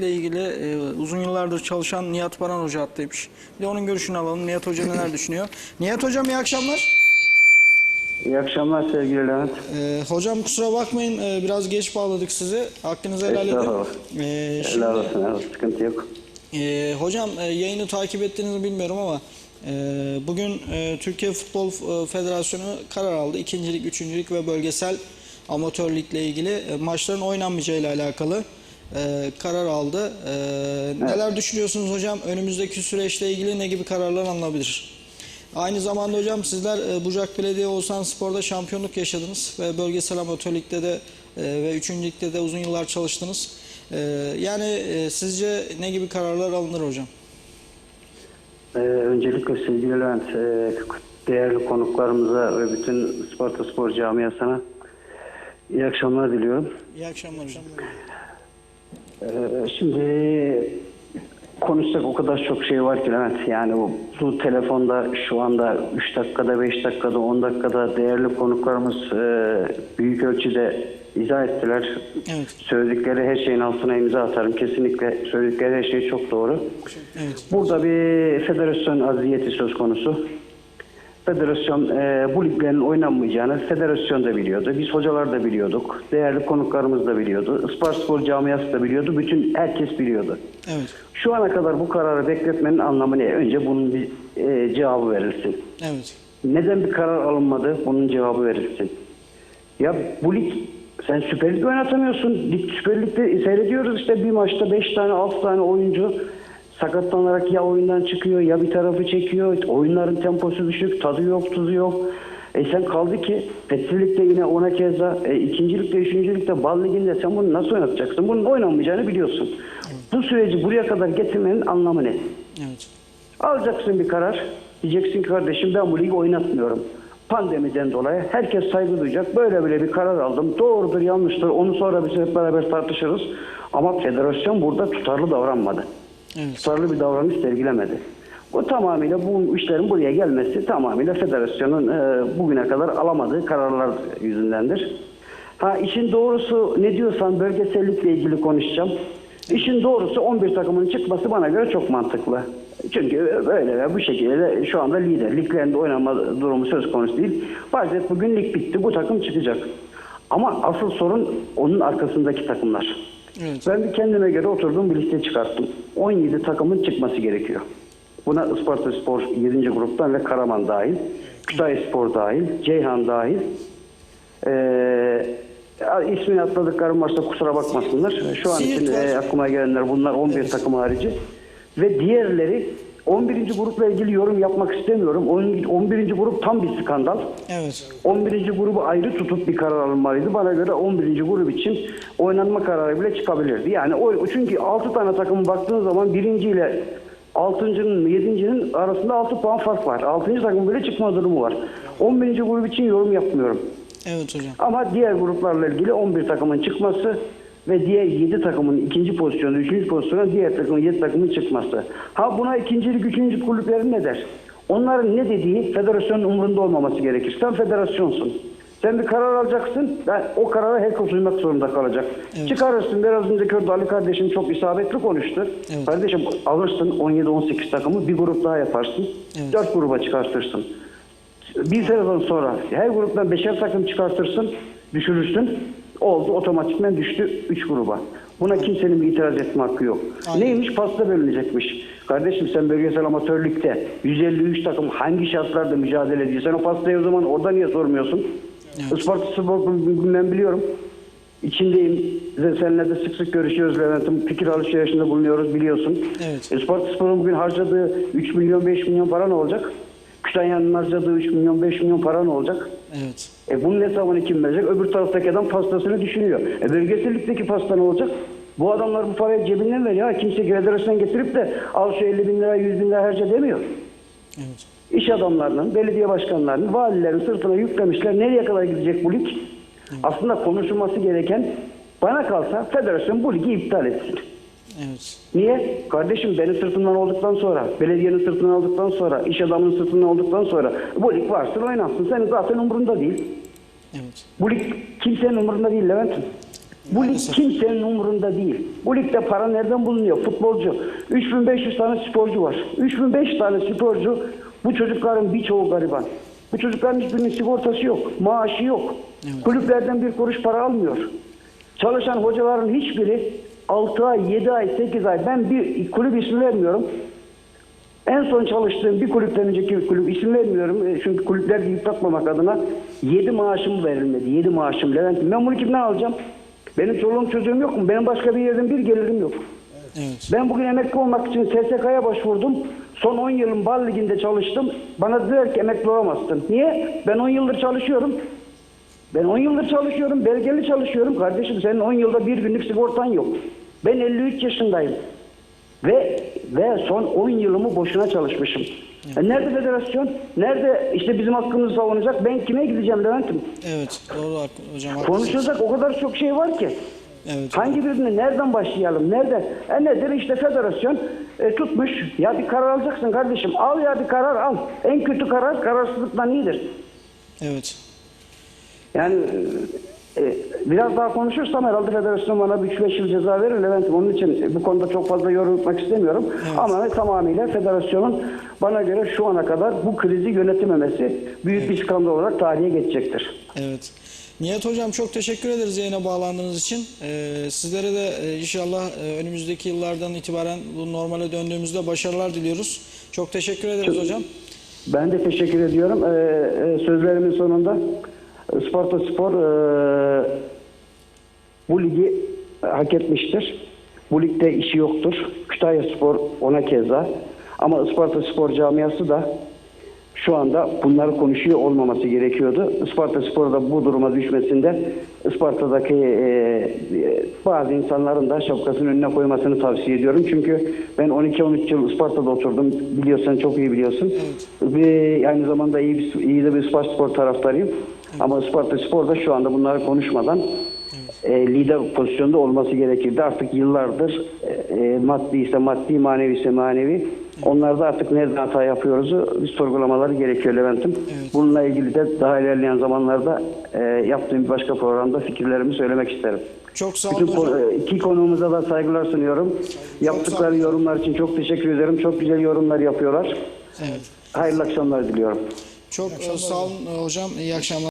ile ilgili e, uzun yıllardır çalışan Nihat Baran Hoca hattaymış. Bir de onun görüşünü alalım. Nihat Hoca neler düşünüyor? Nihat Hocam iyi akşamlar. İyi akşamlar sevgili Levent. E, hocam kusura bakmayın e, biraz geç bağladık sizi. Hakkınızı helal edin. Estağfurullah. E, şimdi, Helal olsun, helal olsun. Sıkıntı yok. e, hocam e, yayını takip ettiğinizi bilmiyorum ama e, bugün e, Türkiye Futbol e, Federasyonu karar aldı. İkincilik, üçüncülük ve bölgesel amatör ligle ilgili e, maçların oynanmayacağı ile alakalı e, karar aldı. E, Neler düşünüyorsunuz hocam? Önümüzdeki süreçle ilgili ne gibi kararlar alınabilir? Aynı zamanda hocam sizler e, Bucak Belediye Oğuzhan Spor'da şampiyonluk yaşadınız ve bölgesel amatör ligde de e, ve 3. ligde de uzun yıllar çalıştınız. E, yani e, sizce ne gibi kararlar alınır hocam? Ee, öncelikle sevgili Levent, e, değerli konuklarımıza ve bütün Sparta Spor camiasına iyi akşamlar diliyorum. İyi akşamlar hocam. Ee, şimdi konuşacak o kadar çok şey var ki Levent. Yani bu, bu telefonda şu anda 3 dakikada, 5 dakikada, 10 dakikada değerli konuklarımız e, büyük ölçüde izah ettiler. Evet. Söyledikleri her şeyin altına imza atarım. Kesinlikle söyledikleri her şey çok doğru. Evet. Burada bir federasyon aziyeti söz konusu. Federasyon e, bu liglerin oynanmayacağını federasyon da biliyordu. Biz hocalar da biliyorduk. Değerli konuklarımız da biliyordu. Isparspor camiası da biliyordu. Bütün herkes biliyordu. Evet. Şu ana kadar bu kararı bekletmenin anlamı ne? Önce bunun bir e, cevabı verilsin. Evet. Neden bir karar alınmadı? Bunun cevabı verilsin. Ya bu lig sen Süper Lig oynatamıyorsun. Lig, Süper Lig'de seyrediyoruz işte bir maçta 5 tane 6 tane oyuncu sakatlanarak ya oyundan çıkıyor ya bir tarafı çekiyor. Oyunların temposu düşük, tadı yok, tuzu yok. E sen kaldı ki Petri yine ona keza, e, ikinci ligde, üçüncü ligde, Bal Ligi'nde sen bunu nasıl oynatacaksın? Bunun oynanmayacağını biliyorsun. Bu süreci buraya kadar getirmenin anlamı ne? Evet. Alacaksın bir karar. Diyeceksin ki kardeşim ben bu ligi oynatmıyorum. Pandemiden dolayı herkes saygı duyacak. Böyle böyle bir karar aldım. Doğrudur yanlıştır onu sonra biz hep beraber tartışırız. Ama federasyon burada tutarlı davranmadı. Evet. Tutarlı bir davranış sergilemedi. Bu tamamıyla bu işlerin buraya gelmesi tamamıyla federasyonun e, bugüne kadar alamadığı kararlar yüzündendir. Ha işin doğrusu ne diyorsan bölgesellikle ilgili konuşacağım. İşin doğrusu 11 takımın çıkması bana göre çok mantıklı. Çünkü böyle ve bu şekilde de şu anda lider. Liglerinde oynama durumu söz konusu değil. Farz et bugün lig bitti. Bu takım çıkacak. Ama asıl sorun onun arkasındaki takımlar. Evet. Ben bir kendime göre oturdum bir liste çıkarttım. 17 takımın çıkması gerekiyor. Buna Isparta Spor 7. gruptan ve Karaman dahil. Kütahya Spor dahil. Ceyhan dahil. Ee, ismini atladıklarım varsa kusura bakmasınlar. Şu an için e, aklıma gelenler bunlar 11 takım harici. Ve diğerleri 11. grupla ilgili yorum yapmak istemiyorum. 11. grup tam bir skandal. Evet. 11. grubu ayrı tutup bir karar alınmalıydı. Bana göre 11. grup için oynanma kararı bile çıkabilirdi. Yani o çünkü 6 tane takım baktığın zaman birinci ile 6.'nın 7.'nin arasında 6 puan fark var. 6. takım bile çıkma durumu var. 11. grup için yorum yapmıyorum. Evet hocam. Ama diğer gruplarla ilgili 11 takımın çıkması ve diğer 7 takımın ikinci pozisyonu, üçüncü pozisyona diğer takımın 7 takımın çıkması. Ha buna ikincilik, üçüncü kulüplerin ne der? Onların ne dediği federasyonun umurunda olmaması gerekir. Sen federasyonsun. Sen bir karar alacaksın ve o karara herkes uymak zorunda kalacak. Evet. Çıkarırsın. Biraz önce orada Ali kardeşim çok isabetli konuştu. Evet. Kardeşim alırsın 17-18 takımı bir grup daha yaparsın. Evet. 4 gruba çıkartırsın. Bir sezon sonra her gruptan beşer takım çıkartırsın, düşürürsün. Oldu otomatikmen düştü 3 gruba. Buna kimsenin bir itiraz etme hakkı yok. Aynen. Neymiş? Pasta bölünecekmiş. Kardeşim sen bölgesel amatörlükte 153 takım hangi şartlarda mücadele ediyor? Sen o pastayı o zaman orada niye sormuyorsun? Evet. Isparta Spor Kulübü'nü ben biliyorum. İçindeyim. Seninle de sık sık görüşüyoruz Levent'im. Fikir alışverişinde bulunuyoruz biliyorsun. Evet. Isparta Spor'un bugün harcadığı 3 milyon 5 milyon para ne olacak? Kütahya'nın harcadığı 3 milyon 5 milyon para ne olacak? Evet. E bunun hesabını kim verecek? Öbür taraftaki adam pastasını düşünüyor. E bölgesellikteki pasta ne olacak? Bu adamlar bu parayı cebinden veriyor. Ha, kimse federasyona getirip de al şu 50 bin lira 100 bin lira harca demiyor. Evet. İş adamlarının, belediye başkanlarının, valilerin sırtına yüklemişler. Nereye kadar gidecek bu lig? Aslında konuşulması gereken bana kalsa federasyon bu ligi iptal etsin. Evet. Niye? Kardeşim benim sırtımdan olduktan sonra, belediyenin sırtından olduktan sonra, iş adamının sırtından olduktan sonra bu lig varsın oynansın. Senin zaten umurunda değil. Evet. Bu lig kimsenin umurunda değil Levent'im. Bu lig kimsenin umurunda değil. Bu ligde para nereden bulunuyor? Futbolcu. 3500 tane sporcu var. 3500 tane sporcu bu çocukların birçoğu gariban. Bu çocukların hiçbirinin sigortası yok. Maaşı yok. Kulüplerden bir kuruş para almıyor. Çalışan hocaların hiçbiri 6 ay, 7 ay, 8 ay. Ben bir kulüp ismi vermiyorum. En son çalıştığım bir kulüpten önceki kulüp isim vermiyorum. E, Çünkü kulüpler yıpratmamak adına 7 maaşım verilmedi. 7 maaşım. Levent ben bunu kimden alacağım? Benim çoluğum çocuğum yok mu? Benim başka bir yerden bir gelirim yok. Evet. Ben bugün emekli olmak için SSK'ya başvurdum. Son 10 yılım Bal Ligi'nde çalıştım. Bana dediler ki emekli olamazsın. Niye? Ben 10 yıldır çalışıyorum. Ben 10 yıldır çalışıyorum. Belgeli çalışıyorum. Kardeşim senin 10 yılda bir günlük sigortan yok. Ben 53 yaşındayım. Ve ve son 10 yılımı boşuna çalışmışım. E nerede federasyon? Nerede işte bizim hakkımızı savunacak? Ben kime gideceğim Levent'im? Evet. Doğru hocam. haklısınız. Konuşacak o kadar çok şey var ki. Evet. Hangi birini nereden başlayalım? Nerede? E nedir işte federasyon e, tutmuş. Ya bir karar alacaksın kardeşim. Al ya bir karar al. En kötü karar kararsızlıktan iyidir. Evet. Yani biraz daha konuşursam herhalde federasyon bana 3-5 yıl ceza verir Levent'im. Onun için bu konuda çok fazla yorum yapmak istemiyorum. Ama tamamıyla federasyonun bana göre şu ana kadar bu krizi yönetememesi büyük bir skandal olarak tarihe geçecektir. Evet. Nihat Hocam çok teşekkür ederiz yayına bağlandığınız için. Ee, sizlere de e, inşallah e, önümüzdeki yıllardan itibaren bu normale döndüğümüzde başarılar diliyoruz. Çok teşekkür ederiz hocam. Ben de teşekkür ediyorum. Ee, e, sözlerimin sonunda Sparta Spor e, bu ligi hak etmiştir. Bu ligde işi yoktur. Kütahya Spor ona keza. Ama Isparta Spor camiası da şu anda bunları konuşuyor olmaması gerekiyordu. Isparta Spor da bu duruma düşmesinde Isparta'daki e, bazı insanların da şapkasının önüne koymasını tavsiye ediyorum. Çünkü ben 12-13 yıl Isparta'da oturdum. Biliyorsun çok iyi biliyorsun. Ve aynı zamanda iyi, bir, iyi de bir Isparta Spor taraftarıyım. Ama Isparta Spor da şu anda bunları konuşmadan e, lider pozisyonda olması gerekirdi. Artık yıllardır e, e, maddi ise maddi, manevi ise manevi. Onlar da artık nerede hata yapıyoruzu bir sorgulamaları gerekiyor Levent'im. Bununla ilgili de daha ilerleyen zamanlarda e, yaptığım bir başka programda fikirlerimi söylemek isterim. Çok sağ olun Bütün hocam. ko- e, iki konuğumuza da saygılar sunuyorum. Yaptıkları yorumlar için çok teşekkür ederim. Çok güzel yorumlar yapıyorlar. Evet. Hayırlı akşamlar diliyorum. Çok e, sağ olun e, hocam. İyi akşamlar.